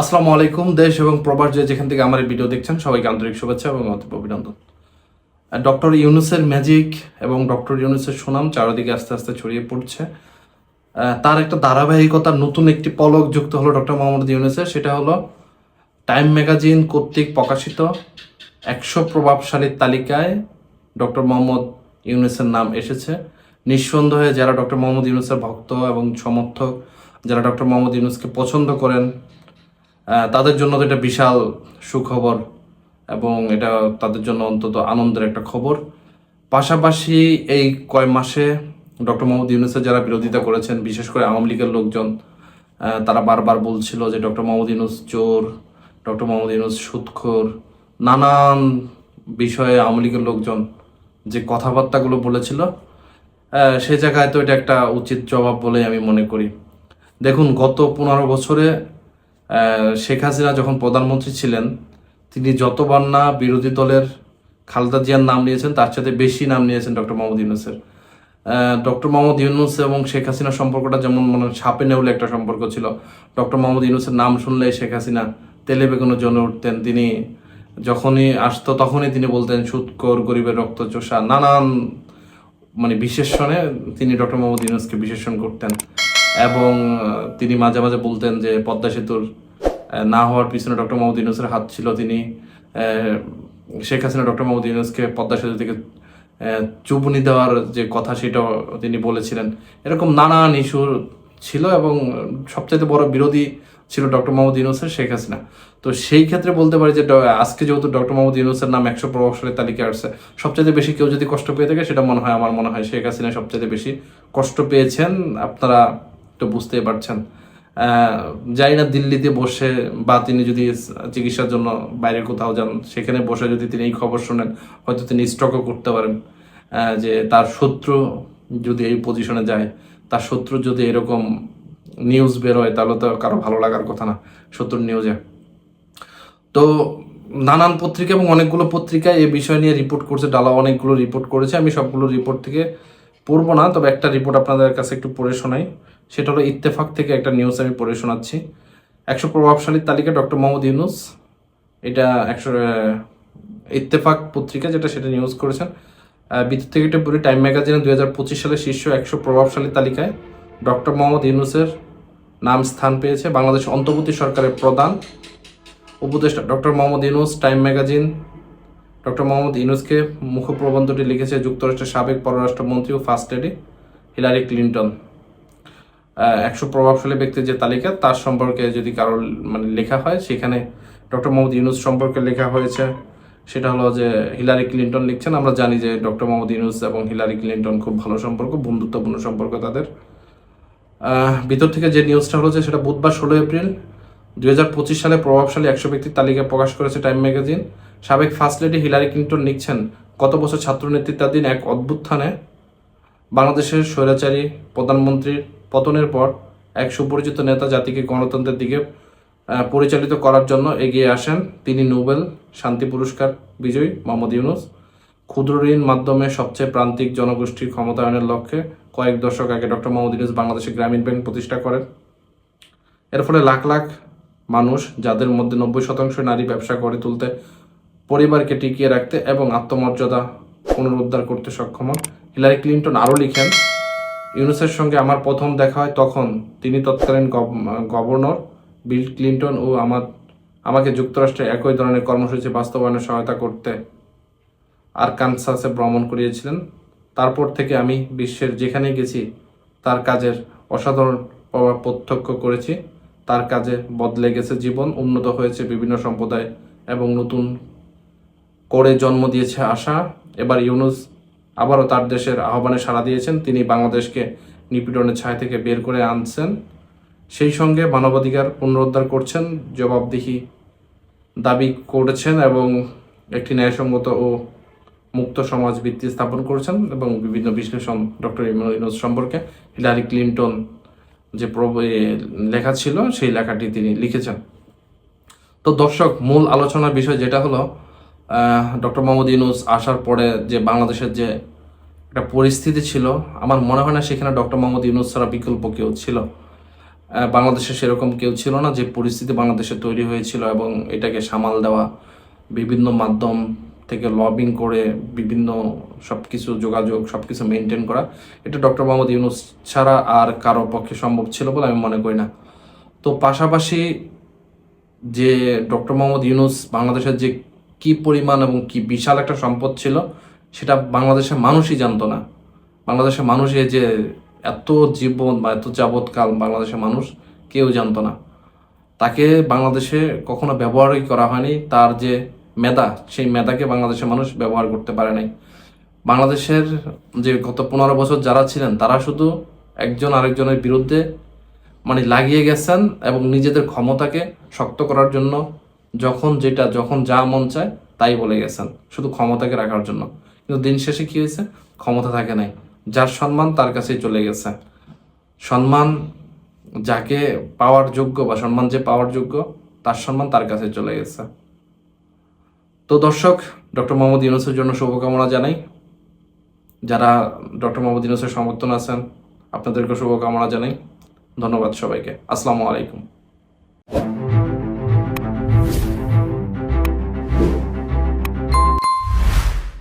আসসালামু আলাইকুম, দেশ এবং প্রবাস যে যেখান থেকে আমার এই ভিডিও দেখছেন, সবাইকে আন্তরিক শুভেচ্ছা এবং অভিনন্দন। ডক্টর ইউনুসের ম্যাজিক এবং ডক্টর ইউনুসের সুনাম চারিদিকে আস্তে আস্তে ছড়িয়ে পড়ছে। তার একটা ধারাবাহিকতার নতুন একটি পলক যুক্ত হলো ডক্টর মোহাম্মদ ইউনুসের, সেটা হলো টাইম ম্যাগাজিন কর্তৃক প্রকাশিত একশো প্রভাবশালীর তালিকায় ডক্টর মোহাম্মদ ইউনুসের নাম এসেছে। নিঃসন্দেহে যারা ডক্টর মোহাম্মদ ইউনুসের ভক্ত এবং সমর্থক, যারা ডক্টর মোহাম্মদ ইউনুসকে পছন্দ করেন তাদের জন্য তো এটা বিশাল সুখবর এবং এটা তাদের জন্য অন্তত আনন্দের একটা খবর। পাশাপাশি এই কয় মাসে ডক্টর মোহাম্মদ ইউনুসের যারা বিরোধিতা করেছেন, বিশেষ করে আওয়ামী লীগের লোকজন তারা বারবার বলছিল যে ডক্টর মোহাম্মদ ইউনুস চোর, ডক্টর মোহাম্মদ ইউনুস সুৎখোর, নানান বিষয়ে আওয়ামী লীগের লোকজন যে কথাবার্তাগুলো বলেছিল সে জায়গায় তো এটা একটা উচিত জবাব বলে আমি মনে করি। দেখুন, গত পনেরো বছরে শেখ হাসিনা যখন প্রধানমন্ত্রী ছিলেন, তিনি যতবার না বিরোধী দলের খালেদা জিয়ার নাম নিয়েছেন, তার সাথে বেশি নাম নিয়েছেন ডক্টর মোহাম্মদ ইউনুসের। ডক্টর মোহাম্মদ ইউনুস এবং শেখ হাসিনার সম্পর্কটা যেমন মনে সাপে নেউলে একটা সম্পর্ক ছিল, ডক্টর মোহাম্মদ ইউনুসের নাম শুনলে শেখ হাসিনা তেলে বেগুনে জ্বলে উঠতেন। তিনি যখনই আসতো তখনই তিনি বলতেন, সুৎকর, গরিবের রক্ত চোষা, নানান মানে বিশেষণে তিনি ডক্টর মোহাম্মদ ইউনুসকে বিশেষণ করতেন। এবং তিনি মাঝে মাঝে বলতেন যে পদ্মা সেতুর না হওয়ার পিছনে ডক্টর মোহাম্মদ ইউনুসের হাত ছিল তিনি শেখ হাসিনা ডক্টর মোহাম্মদ ইউনুসকে পদ্মা সেতু থেকে চুবুনি দেওয়ার যে কথা সেটাও তিনি বলেছিলেন। এরকম নানান ইস্যু ছিল এবং সবচেয়ে বড় বিরোধী ছিল ডক্টর মোহাম্মদ ইউনুসের শেখ হাসিনা। তো সেই ক্ষেত্রে বলতে পারি যে আজকে যেহেতু ডক্টর মোহাম্মদ ইউনুসের নাম একশো প্রভাবশালীর তালিকায় আসছে সবচেয়ে বেশি কেউ যদি কষ্ট পেয়ে থাকে, সেটা মনে হয়, আমার মনে হয় শেখ হাসিনা সবচেয়ে বেশি কষ্ট পেয়েছেন। আপনারা তো বুঝতেই পারছেন। জানি না দিল্লিতে বসে বা তিনি যদি চিকিৎসার জন্য বাইরে কোথাও যান, সেখানে বসে যদি তিনি এই খবর শোনেন, হয়তো তিনি স্টকও করতে পারেন। যে তার শত্রু যদি এই পজিশনে যায়, তার শত্রু যদি এরকম নিউজ বেরোয় তাহলে তো কারও ভালো লাগার কথা না, শত্রুর নিউজে তো নানান পত্রিকা এবং অনেকগুলো পত্রিকায় এই বিষয় নিয়ে রিপোর্ট করছে, ডালা অনেকগুলো রিপোর্ট করেছে। আমি সবগুলো রিপোর্ট থেকে পড়ব না, তবে একটা রিপোর্ট আপনাদের কাছে একটু পড়ে শোনাই। সেটা হলো ইত্তেফাক থেকে একটা নিউজ আমি পড়ে শোনাচ্ছি। একশো প্রভাবশালীর তালিকা ডক্টর মোহাম্মদ ইউনুস। এটা একশো ইত্তেফাক পত্রিকা যেটা সেটা নিউজ করেছেন। বিদ্যুৎ থেকে একটা বলি টাইম ম্যাগাজিনে দু হাজার পঁচিশ সালে শীর্ষ একশো প্রভাবশালী তালিকায় ডক্টর মোহাম্মদ ইউনুসের নাম স্থান পেয়েছে বাংলাদেশ অন্তর্বর্তী সরকারের প্রধান উপদেষ্টা doctor Mohammad Yunus Time magazine. Doctor Mohammad ইউনুসকে মুখপ্রবন্ধটি লিখেছে যুক্তরাষ্ট্রের সাবেক পররাষ্ট্রমন্ত্রী ও ফার্স্ট লেডি হিলারি ক্লিন্টন। একশো প্রভাবশালী ব্যক্তির যে তালিকা, তার সম্পর্কে যদি কারোর মানে লেখা হয়, সেখানে ডক্টর মোহাম্মদ ইউনুস সম্পর্কে লেখা হয়েছে। সেটা হলো যে, হিলারি ক্লিন্টন লিখছেন। আমরা জানি যে, ডক্টর মোহাম্মদ ইউনুস এবং হিলারি ক্লিন্টন খুব ভালো সম্পর্ক, বন্ধুত্বপূর্ণ সম্পর্ক তাদের। ভিতর থেকে যে নিউজটা হলো যে, সেটা বুধবার ষোলো এপ্রিল দুই হাজার পঁচিশ সালে প্রভাবশালী একশো ব্যক্তির তালিকা প্রকাশ করেছে টাইম ম্যাগাজিন। সাবেক ফার্স্ট লেডি হিলারি ক্লিন্টন লিখছেন, গত বছর ছাত্র নেতৃত্বাধীন এক অভ্যুত্থানে বাংলাদেশের স্বৈরাচারী প্রধানমন্ত্রীর পতনের পর এক সুপরিচিত নেতা জাতিকে গণতন্ত্রের দিকে পরিচালিত করার জন্য এগিয়ে আসেন তিনি নোবেল, শান্তি পুরস্কার বিজয়ী মোহাম্মদ ইউনুস। ক্ষুদ্র ঋণ মাধ্যমে সবচেয়ে প্রান্তিক জনগোষ্ঠীর ক্ষমতায়নের লক্ষ্যে কয়েক দশক আগে ডক্টর মোহাম্মদ ইউনুস বাংলাদেশে গ্রামীণ ব্যাংক প্রতিষ্ঠা করেন। এর ফলে লাখ লাখ মানুষ, যাদের মধ্যে নব্বই শতাংশ নারী ব্যবসা গড়ে তুলতে, পরিবারকে টিকিয়ে রাখতে এবং আত্মমর্যাদা পুনরুদ্ধার করতে সক্ষম হন। হিলারি ক্লিন্টন আরও লিখেন ইউনুসের সঙ্গে আমার প্রথম দেখা হয় তখন। তিনি তৎকালীন গভ- গভর্নর বিল ক্লিন্টন ও আমার, আমাকে যুক্তরাষ্ট্রে একই ধরনের কর্মসূচি বাস্তবায়নে সহায়তা করতে আর কানসাসে ভ্রমণ করিয়েছিলেন। তারপর থেকে আমি বিশ্বের যেখানে গেছি, তার কাজের অসাধারণ প্রভাব প্রত্যক্ষ করেছি। তার কাজে বদলে গেছে জীবন, উন্নত হয়েছে বিভিন্ন সম্প্রদায় এবং নতুন করে জন্ম দিয়েছে আশা। এবার ইউনুস আবারও তার দেশের আহ্বানে সাড়া দিয়েছেন। তিনি বাংলাদেশকে নিপীড়নের ছায়া থেকে বের করে আনছেন। সেই সঙ্গে মানবাধিকার পুনরুদ্ধার করছেন, জবাবদিহি দাবি করেছেন এবং একটি ন্যায়সঙ্গত ও মুক্ত সমাজ ভিত্তি স্থাপন করেছেন এবং বিভিন্ন বিশ্লেষণ ডক্টর ইউনুস সম্পর্কে হিলারি ক্লিন্টন যে লেখা ছিল, সেই লেখাটি তিনি লিখেছেন। তো দর্শক, মূল আলোচনার বিষয় যেটা হলো ডক্টর মোহাম্মদ ইউনুস আসার পরে যে বাংলাদেশের যে একটা পরিস্থিতি ছিল, আমার মনে হয় না সেখানে ডক্টর মোহাম্মদ ইউনুস ছাড়া বিকল্প কেউ ছিল। বাংলাদেশে সেরকম কেউ ছিল না যে পরিস্থিতি বাংলাদেশে তৈরি হয়েছিল এবং এটাকে সামাল দেওয়া, বিভিন্ন মাধ্যম থেকে লবিং করে বিভিন্ন সব কিছু যোগাযোগ সব কিছু মেনটেন করা, এটা ডক্টর মোহাম্মদ ইউনুস ছাড়া আর কারও পক্ষে সম্ভব ছিল বলে আমি মনে করি না। তো পাশাপাশি যে ডক্টর মোহাম্মদ ইউনুস বাংলাদেশের যে কি পরিমাণ এবং কি বিশাল একটা সম্পদ ছিল, সেটা বাংলাদেশের মানুষই জানতো না। বাংলাদেশের মানুষ এই যে এত জীবন বা এত যাবৎকাল বাংলাদেশের মানুষ কেউ জানতো না। তাকে বাংলাদেশে কখনো ব্যবহারই করা হয়নি, তার যে মেধা, সেই মেধাকে বাংলাদেশের মানুষ ব্যবহার করতে পারে নাই। বাংলাদেশের যে গত পনেরো বছর যারা ছিলেন, তারা শুধু একজন আরেকজনের বিরুদ্ধে মানে লাগিয়ে গেছেন এবং নিজেদের ক্ষমতাকে শক্ত করার জন্য যখন যেটা, যখন যা মন চায়, তাই বলে গেছেন। শুধু ক্ষমতাকে রাখার জন্য। কিন্তু দিন শেষে কি হয়েছে? ক্ষমতা থাকে নাই। যার সম্মান তার কাছেই চলে গেছে। সম্মান যাকে পাওয়ার যোগ্য বা সম্মান যে পাওয়ার যোগ্য, তার সম্মান তার কাছে চলে গেছে। তো দর্শক, ডক্টর মোহাম্মদ ইউনুসের জন্য শুভকামনা জানাই। যারা ডক্টর মোহাম্মদ ইউনুসের সমর্থন আছেন আপনাদেরকে শুভকামনা জানাই। ধন্যবাদ সবাইকে। আসসালামু আলাইকুম।